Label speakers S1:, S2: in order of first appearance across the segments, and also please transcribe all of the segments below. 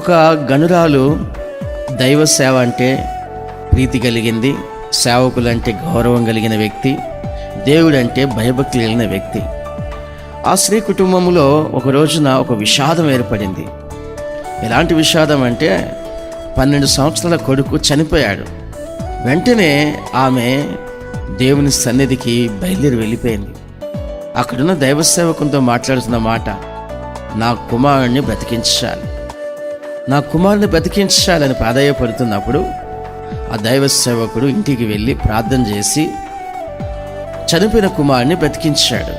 S1: ఒక గనురాలు దైవ సేవ అంటే ప్రీతి కలిగింది సేవకులంటే గౌరవం కలిగిన వ్యక్తి దేవుడంటే భయభక్తి కలిగిన వ్యక్తి. ఆ స్త్రీ కుటుంబంలో ఒక రోజున ఒక విషాదం ఏర్పడింది. ఎలాంటి విషాదం అంటే పన్నెండు సంవత్సరాల కొడుకు చనిపోయాడు. వెంటనే ఆమె దేవుని సన్నిధికి బయలుదేరి వెళ్ళిపోయింది. అక్కడున్న దైవ సేవకునితో మాట్లాడుతున్న మాట నా కుమారుణ్ణి బ్రతికించాలి. నా కుమారుని బ్రతికించాలని ప్రాధాయపడుతున్నప్పుడు ఆ దైవ సేవకుడు ఇంటికి వెళ్ళి ప్రార్థన చేసి చనిపోయిన కుమారుని బ్రతికించాడు.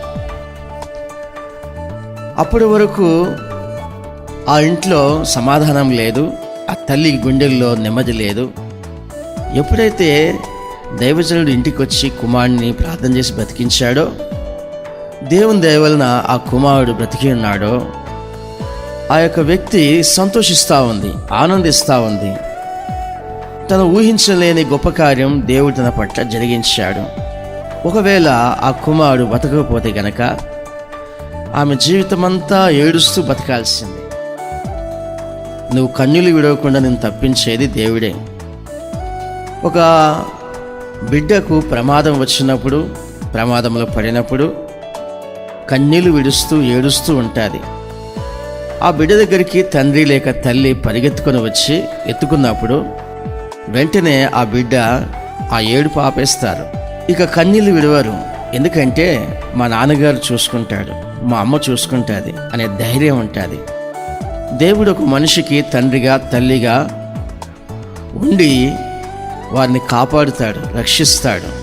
S1: అప్పటి వరకు ఆ ఇంట్లో సమాధానం లేదు ఆ తల్లి గుండెల్లో నెమ్మది లేదు. ఎప్పుడైతే దైవజనుడు ఇంటికి వచ్చి కుమారుడిని ప్రార్థన చేసి బ్రతికించాడో దేవుని దయవలన ఆ కుమారుడు బ్రతికి ఉన్నాడో ఆ యొక్క వ్యక్తి సంతోషిస్తూ ఉంది ఆనందిస్తూ ఉంది. తను ఊహించలేని గొప్ప కార్యం దేవుడు తన పట్ల జరిగించాడు. ఒకవేళ ఆ కుమారుడు బతకకపోతే గనక ఆమె జీవితమంతా ఏడుస్తూ బతకాల్సింది. నువ్వు కన్నులు విడవకుండా నేను తప్పించేది దేవుడే. ఒక బిడ్డకు ప్రమాదం వచ్చినప్పుడు ప్రమాదంలో పడినప్పుడు కన్నీళ్ళు విడుస్తూ ఏడుస్తూ ఉంటుంది. ఆ బిడ్డ దగ్గరికి తండ్రి లేక తల్లి పరిగెత్తుకొని వచ్చి ఎత్తుకున్నప్పుడు వెంటనే ఆ బిడ్డ ఆ ఏడుపు ఆపేస్తారు. ఇక కన్నీళ్ళు విడవరు. ఎందుకంటే మా నాన్నగారు చూసుకుంటాడు మా అమ్మ చూసుకుంటుంది అనే ధైర్యం ఉంటుంది. దేవుడు ఒక మనిషికి తండ్రిగా తల్లిగా ఉండి వారిని కాపాడుతాడు రక్షిస్తాడు.